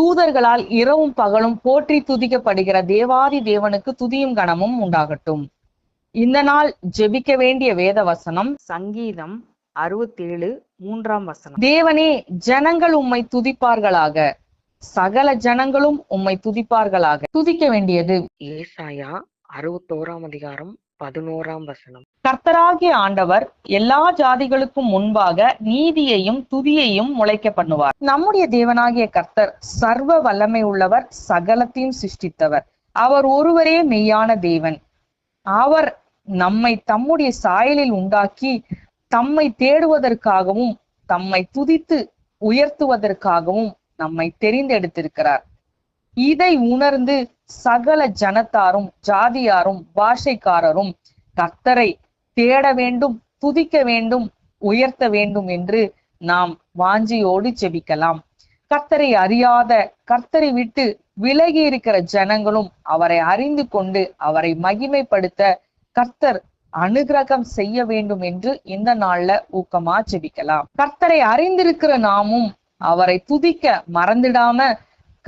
தூதர்களால் இரவும் பகலும் போற்றி துதிக்கப்படுகிற தேவாதி தேவனுக்கு துதியும் கணமும் உண்டாகட்டும். இந்த நாள் ஜெபிக்க வேண்டிய வேத வசனம். சங்கீதம் அறுபத்தேழு மூன்றாம் வசனம். தேவனே ஜனங்கள் உம்மை துதிப்பார்களாக. சகல ஜனங்களும் உம்மை துதிப்பார்களாக. துதிக்க வேண்டியது. ஏசாயா அறுபத்தோராம் அதிகாரம் பதினோராம் வசனம். கர்த்தராகிய ஆண்டவர் எல்லா ஜாதிகளுக்கும் முன்பாக நீதியையும் துதியையும் முளைக்க பண்ணுவார் நம்முடைய தேவனாகிய கர்த்தர் சர்வ வல்லமை உள்ளவர் சகலத்தையும் சிருஷ்டித்தவர். அவர் ஒருவரே மெய்யான தேவன். அவர் நம்மை தம்முடைய சாயலில் உண்டாக்கி தம்மை தேடுவதற்காகவும் தம்மை துதித்து உயர்த்துவதற்காகவும் நம்மை தெரிந்தெடுத்திருக்கிறார். இதை உணர்ந்து சகல ஜனத்தாரும் ஜாதியாரும் பாஷைக்காரரும் கர்த்தரை தேட வேண்டும் துதிக்க வேண்டும் உயர்த்த வேண்டும் என்று நாம் வாஞ்சியோடு செபிக்கலாம் கர்த்தரை அறியாத கர்த்தரை விட்டு விலகி இருக்கிற ஜனங்களும் அவரை அறிந்து கொண்டு அவரை மகிமைப்படுத்த கர்த்தர் அனுகிரகம் செய்ய வேண்டும் என்று இந்த நாள்ல ஊக்கமா செபிக்கலாம் கர்த்தரை அறிந்திருக்கிற நாமும் அவரை துதிக்க மறந்துடாம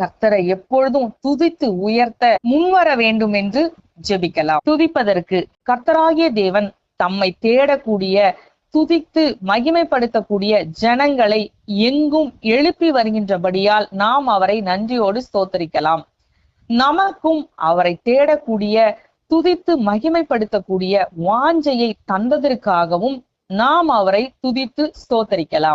கர்த்தரை எப்பொழுதும் துதித்து உயர்த்த முன்வர வேண்டும் என்று ஜெபிக்கலாம். துதிப்பதற்கு கர்த்தராகிய தேவன் தம்மை தேடக்கூடிய துதித்து மகிமைப்படுத்தக்கூடிய ஜனங்களை எங்கும் எழுப்பி வருகின்றபடியால் நாம் அவரை நன்றியோடு ஸ்தோத்தரிக்கலாம். நமக்கும் அவரை தேடக்கூடிய துதித்து மகிமைப்படுத்தக்கூடிய வாஞ்சையை தந்ததற்காகவும் நாம் அவரை துதித்து ஸ்தோத்தரிக்கலாம்.